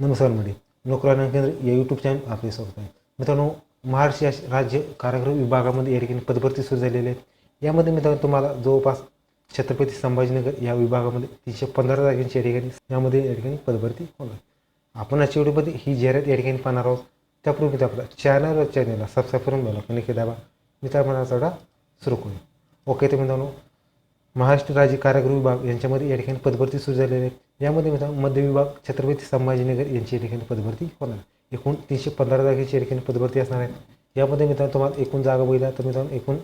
नमस्कार मंडळी नोकरानं केंद्र या यूट्यूब चॅनल आपले स्वागत आहे. मित्रांनो महाराष्ट्र या राज्य कारागृह विभागामध्ये या ठिकाणी पदभरती सुरू झालेली आहे यामध्ये मित्रांनो तुम्हाला जवळपास छत्रपती संभाजीनगर या विभागामध्ये तीनशे पंधरा जागांची या ठिकाणी यामध्ये या ठिकाणी पदभरती होणार आपण आजच्या व्हिडिओमध्ये ही जाहिरात या ठिकाणी पाहणार आहोत. त्यापूर्वी मित्र आपल्या चॅनल चॅनलला सबस्क्राईब करून बेल नक्की दाबा मित्रांना चढा सुरू करू ओके तर मित्रांनो महाराष्ट्र राज्य कारागृह विभाग यांच्यामध्ये या ठिकाणी पदभरती सुरू झालेली आहे यामध्ये मध्य विभाग छत्रपती संभाजीनगर यांची या ठिकाणी पदभरती होणार. एकूण तीनशे पंधरा जागेची या ठिकाणी पदभरती असणार आहे. यामध्ये मित्रांनो तुम्हाला एकूण जागा बघितल्या तर मित्रांनो एकूण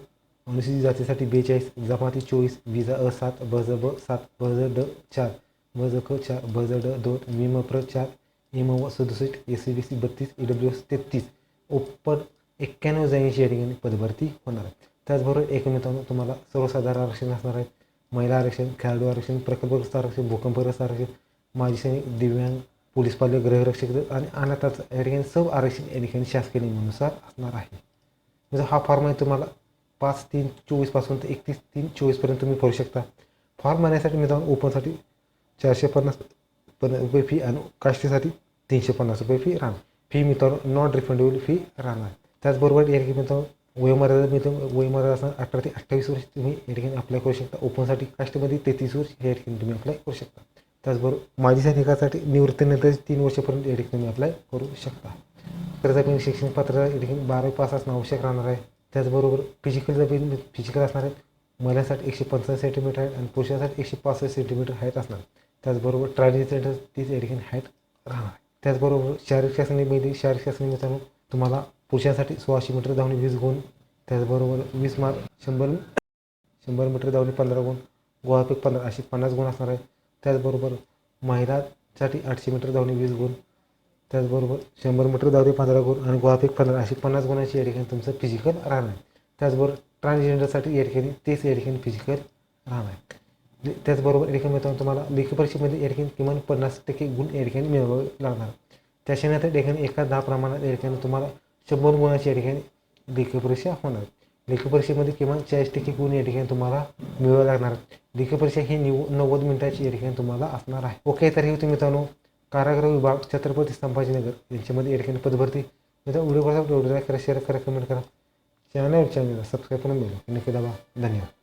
अनुसूचित जातीसाठी बेचाळीस जमाती चोवीस विजा अ सात ब ज ब सात ब ज ड चार ब ज क चार ब ज ड दोन विम प्र चार एम व सदुसष्ट एस सी बी सी बत्तीस ई डब्ल्यू एस तेहतीस ओपन एक्क्याण्णव जागेची या ठिकाणी पदभरती होणार आहे. त्याचबरोबर एक मित्रांनो तुम्हाला सर्वसाधारण आरक्षण असणार आहे. महिला आरक्षण खेळाडू आरक्षण प्रकल्पग्रस्त आरक्षण भूकंपग्रस्त आरक्षण माजी सैनिक दिव्यांग पोलीस पाल्य गृहरक्षक आणि अनाथाचं या ठिकाणी सब आरक्षण या ठिकाणी शासकीय नियमानुसार असणार आहे. म्हणजे हा फॉर्म आहे तुम्हाला पाच तीन चोवीसपासून ते एकतीस तीन चोवीसपर्यंत तुम्ही भरू शकता. फॉर्म भरण्यासाठी मित्रांनो ओपनसाठी चारशे पन्नास पन्नास रुपये फी आणि काष्टीसाठी तीनशे पन्नास रुपये फी राहणार. फी मित्रांनो नॉन रिफंडेबल फी राहणार. त्याचबरोबर या ठिकाणी मित्रांनो वयोमर्यादा तुम्ही वयोमर्यादा असणार अठरा ते अठ्ठावीस वर्ष तुम्ही या ठिकाणी अप्लाय करू शकता. ओपनसाठी कास्टमध्ये तेहतीस वर्ष या ठिकाणी तुम्ही अप्लाय करू शकता. त्याचबरोबर माजी सैनिकासाठी निवृत्तीनंतर तीन वर्षापर्यंत या ठिकाणी तुम्ही अप्लाय करू शकता. कर्जापिन शैक्षणिक पात्र या ठिकाणी बारावी पास असणं आवश्यक राहणार आहे. त्याचबरोबर फिजिकल जमीन फिजिकल असणार आहे महिलांसाठी एकशे पंचावन्न सेंटीमीटर आहे आणि पुरुषांसाठी एकशे पासष्ट सेंटीमीटर हाईट असणार. त्याचबरोबर ट्रान्सजेंडर तीच या ठिकाणी हाईट राहणार आहे. त्याचबरोबर शारीरिक चाचणीमध्ये शारीरिक चाचणी मित्रांनो तुम्हाला पुरुषांसाठी सोळाशे मीटर धावणे वीस गुण त्याचबरोबर वीस मार शंभर शंभर मीटर धावणे पंधरा गुण गोळाफेक पंधरा असे पन्नास गुण असणार आहे त्याचबरोबर महिलांसाठी आठशे मीटर धावणे वीस गुण त्याचबरोबर शंभर मीटर धावणे पंधरा गुण आणि गोळाफेक पंधरा असे पन्नास गुणांची या ठिकाणी तुमचं फिजिकल राहणार आहे. त्याचबरोबर ट्रान्सजेंडरसाठी या ठिकाणी तेच या ठिकाणी फिजिकल राहणार आहे त्याचबरोबर या ठिकाणी मित्रांनो तुम्हाला लेखी परीक्षेमध्ये या ठिकाणी किमान पन्नास टक्के गुण या ठिकाणी मिळवावे लागणार. त्याच्यानंतर त्या ठिकाणी एका दहा प्रमाणात या ठिकाणी तुम्हाला शंभर गुणाची या ठिकाणी लेखी परीक्षा होणार. लेखी परीक्षेमध्ये किमान चाळीस टक्के गुण या ठिकाणी तुम्हाला मिळवा लागणार. लेखी परीक्षा ही निव नव्वद मिनिटाची या ठिकाणी तुम्हाला असणार आहे. ओके तर हे होते मित्रांनो कारागृह विभाग छत्रपती संभाजीनगर यांच्यामध्ये या ठिकाणी पदभरती. मित्रांनो व्हिडिओ कसा व्हिडिओ लाईक करा शेअर करा कमेंट करा. चॅनल चॅनलला सबस्क्राईब करून मिळेल नक्की दाबा. धन्यवाद.